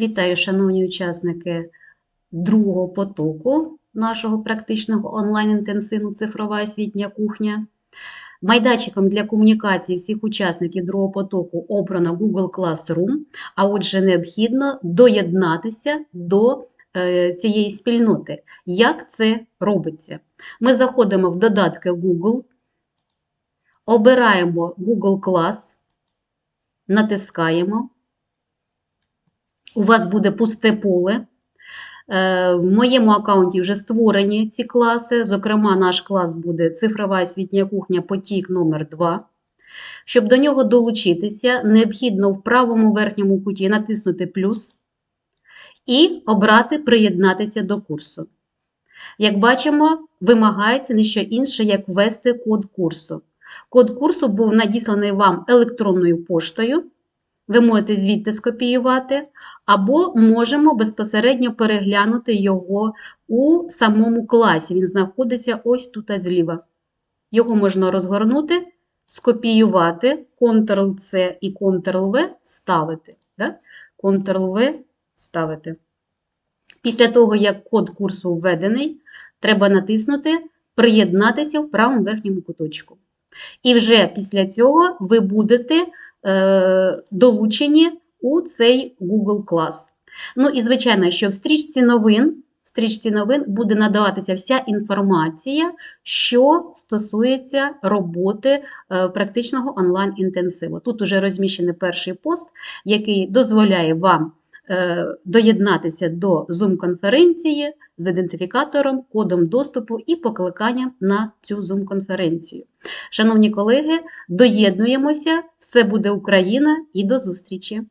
Вітаю, шановні учасники другого потоку нашого практичного онлайн-інтенсиву цифрова освітня кухня. Майданчиком для комунікації всіх учасників другого потоку обрано Google Classroom, а отже, необхідно доєднатися до е, цієї спільноти. Як це робиться? Ми заходимо в додатки Google, обираємо Google Class, натискаємо. У вас буде пусте поле. Е, В моєму аккаунті вже створені ці класи. Зокрема, наш клас буде цифрова освітня кухня потік номер 2 Щоб до нього долучитися, необхідно в правому верхньому куті натиснути плюс і обрати приєднатися до курсу. Як бачимо, вимагається не що інше, як ввести код курсу. Код курсу був надісланий вам електронною поштою. Ви можете звідти скопіювати, або можемо безпосередньо переглянути його у самому класі. Він знаходиться ось тут зліва. Його можна розгорнути, скопіювати, Ctrl-C і Ctrl-V ставити. Да? Ctrl-V ставити. Після того, як код курсу введений, треба натиснути Приєднатися в правому верхньому куточку. І вже після цього ви будете долучені у цей Google клас. Ну і, звичайно, що в стрічці новин, в стрічці новин буде надаватися вся інформація, що стосується роботи е, практичного онлайн-інтенсиву. Тут уже розміщений перший пост, який дозволяє вам е, доєднатися до Zoom-конференції з ідентифікатором, кодом доступу і покликанням на цю Zoom-конференцію. Шановні колеги, доєднуємося, все буде Україна і до зустрічі!